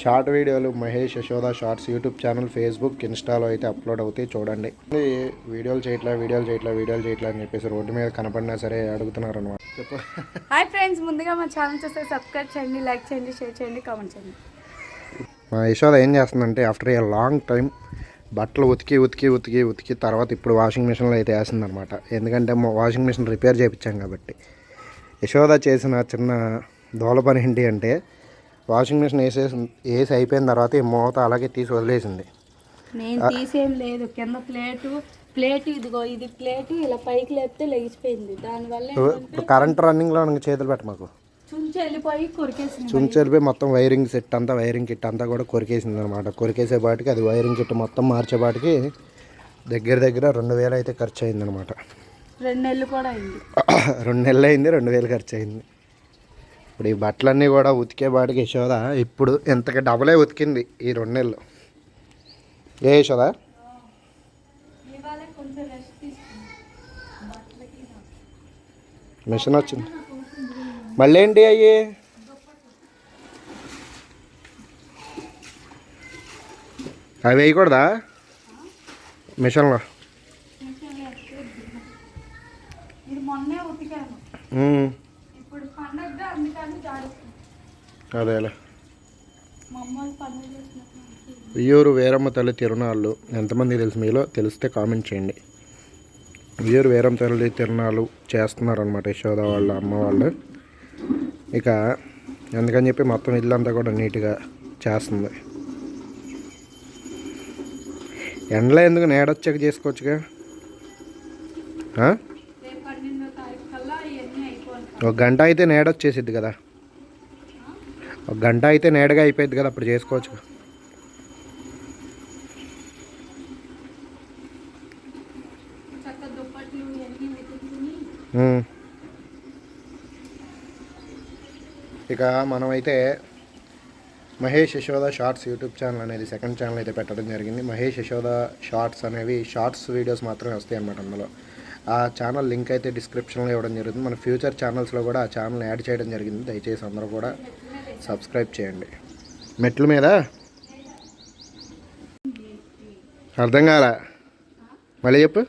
Short వీడియోలు Mahesh Yashoda shorts YouTube channel Facebook ఇన్స్టాలో అయితే అప్లోడ్ అవుతాయి చూడండి. వీడియోలు చేయట్లా వీడియోలు చేయట్లా వీడియోలు చేయట్లా అని చెప్పేసి రోడ్డు మీద కనపడినా సరే అడుగుతున్నారు అనమాట హాయ్ ఫ్రెండ్స్ ముందుగా మా ఛానల్ చూస్తే సబ్స్క్రైబ్ చేయండి లైక్ చేయండి షేర్ చేయండి కామెంట్ చేయండి. మా యశోద ఏం చేస్తుందంటే ఆఫ్టర్ ఏ లాంగ్ టైం బట్టలు ఉతికి ఉతికి ఉతికి ఉతికి తర్వాత ఇప్పుడు వాషింగ్ మిషన్లో అయితే వేసిందనమాట ఎందుకంటే మా వాషింగ్ మిషన్ రిపేర్ చేయించాం కాబట్టి. యశోద చేసిన చిన్న దోల పని ఏంటి అంటే వాషింగ్ మిషన్ వేసేసి వేసి అయిపోయిన తర్వాత ఈ మూత అలాగే తీసి వదిలేసింది. నేను తీసేం లేదు. కింద ప్లేటు ప్లేట్ ఇదిగో ఇది ప్లేట్ ఇలా పైకి లేపితే లెగిసిపోయింది దానివల్ల కరెంట్ రన్నింగ్లో మనకి చేతులు పెట్ట మాకు. చుంచి వెళ్ళిపోయి కొరికేసింది మొత్తం వైరింగ్ సెట్ అంతా వైరింగ్ కిట్ అంతా కూడా కొరికేసింది అనమాట కొరికేసేపాటికి అది వైరింగ్ కిట్ మొత్తం మార్చేపాటికి దగ్గర దగ్గర రెండు వేలు అయితే ఖర్చు అయిందనమాట రెండు నెలలు కూడా అయింది. రెండు నెలలు అయింది రెండు వేలు ఖర్చు అయింది. ఇప్పుడు ఈ బట్టలన్నీ కూడా ఉతికే బాటికి యశోద ఇప్పుడు ఇంతకి డబలే ఉతికింది ఈ రెండు నెలలు. ఏ యశోద? మిషన్ వచ్చింది. మళ్ళీ ఏంటి అయ్యి? అవి వేయకూడదా? మిషన్లో. మొన్నే ఉతికాను ఉమ్, ఇప్పుడు పండగ అందుకని జాడిస్తుంది అదేలే ఉయ్యూరు వీరమ్మ తల్లి తిరునాళ్ళు ఎంతమంది తెలుసు మీలో? తెలిస్తే కామెంట్ చేయండి. ఉయ్యూరు వీరమ్మ తల్లి తిరునాళ్ళు చేస్తున్నారనమాట యశోద వాళ్ళ అమ్మ వాళ్ళు. ఇక ఎందుకని చెప్పి మొత్తం ఇల్లంతా కూడా నీట్గా చేస్తుంది. ఎండలో ఎందుకు నేడొచ్చాక చేసుకోవచ్చుగా? ఒక గంట అయితే నేడొచ్చేసిద్ది కదా. ఒక గంట అయితే నేడగా అయిపోయింది కదా అప్పుడు చేసుకోవచ్చు. ఇక మనమైతే Mahesh Yashoda shorts YouTube channel అనేది సెకండ్ ఛానల్ అయితే పెట్టడం జరిగింది. మహేష్ యశోద షార్ట్స్ అనేవి షార్ట్స్ వీడియోస్ మాత్రమే వస్తాయి అన్నమాట అందులో. ఆ ఛానల్ లింక్ అయితే డిస్క్రిప్షన్లో ఇవ్వడం జరుగుతుంది. మన ఫ్యూచర్ ఛానల్స్లో కూడా ఆ ఛానల్ యాడ్ చేయడం జరిగింది. దయచేసి అందరూ కూడా సబ్స్క్రైబ్ చేయండి. మెట్ల మీద? అర్థం కాలా. మళ్ళీ చెప్పు.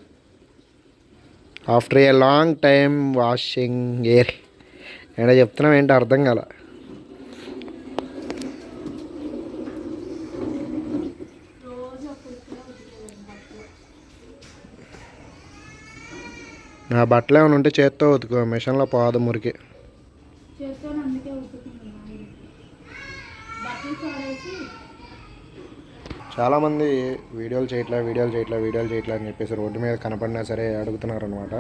After a long time washing air ఏంటో చెప్తున్నాం ఏంటో అర్థం కాల రోజు అప్పుడు ఉతికేదాన్ని బట్టలు నా బట్టలు ఏమైనా ఉంటే చేత్తో ఉతుకో మిషన్లో పోదు మురికి. చాలామంది వీడియోలు చేయట్లే వీడియోలు చేయట్లే వీడియోలు చేయట్లే అని చెప్పేసి రోడ్డు మీద కనపడినా సరే అడుగుతున్నారు అనమాట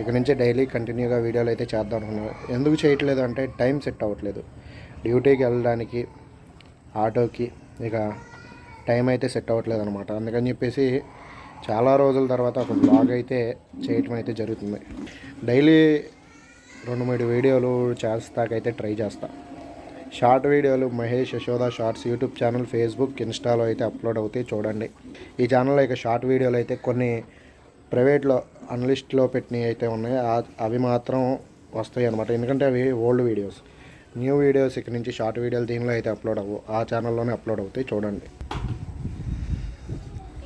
ఇక నుంచి డైలీ కంటిన్యూగా వీడియోలు అయితే చేద్దాం అనుకున్నారు ఎందుకు చేయట్లేదు అంటే టైం సెట్ అవ్వట్లేదు. డ్యూటీకి వెళ్ళడానికి ఆటోకి ఇక టైం అయితే సెట్ అవ్వట్లేదు అనమాట అందుకని చెప్పేసి చాలా రోజుల తర్వాత ఒక బ్లాగ్ అయితే చేయటం అయితే జరుగుతుంది. డైలీ రెండు మూడు వీడియోలు చేస్తాకైతే ట్రై చేస్తా. షార్ట్ వీడియోలు Mahesh Yashoda shorts YouTube channel Facebook ఇన్స్టాలో అయితే అప్లోడ్ అవుతాయి చూడండి. ఈ ఛానల్లో ఇక షార్ట్ వీడియోలు అయితే కొన్ని ప్రైవేట్లో అన్లిస్ట్లో పెట్టినవి అయితే ఉన్నాయి. అవి మాత్రం వస్తాయి అనమాట ఎందుకంటే అవి ఓల్డ్ వీడియోస్ న్యూ వీడియోస్ ఇక్కడ నుంచి షార్ట్ వీడియోలు దీనిలో అయితే అప్లోడ్ అవ్వవు ఆ ఛానల్లోనే అప్లోడ్ అవుతాయి చూడండి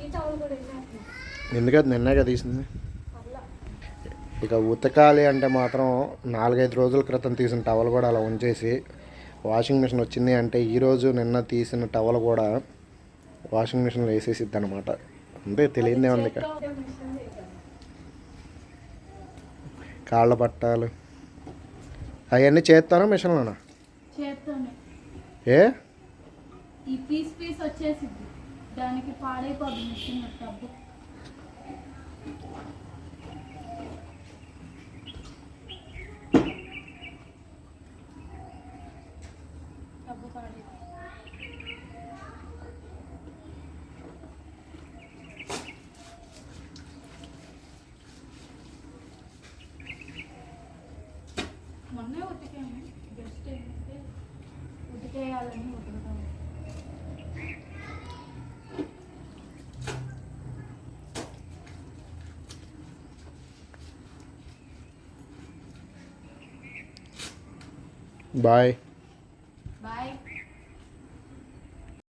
ఈ టవల్ కూడా వేసేస్తున్నాను ఎందుకంటే నిన్నేగా తీసింది? ఇక ఉతకాలి అంటే మాత్రం నాలుగైదు రోజుల క్రితం తీసిన టవల్ కూడా అలా ఉంచేసి వాషింగ్ మిషన్ వచ్చింది అంటే ఈరోజు నిన్న తీసిన టవల్ కూడా వాషింగ్ మిషన్లో వేసేసిద్ది అనమాట అంతే తెలియదే ఉంది ఇక. కాళ్ళ పట్టాలు. అవన్నీ చేస్తానా మిషన్లోనా? ఏ? ఈ పీస్ పీస్ వచ్చేసింది దానికి పాడైపోద్ది మిషన్ పాడైపోద్ది మొన్నే ఉతికాము జస్ట్ ఏంటంటే ఉతికేయాలని ఉతుకుతాము Bye.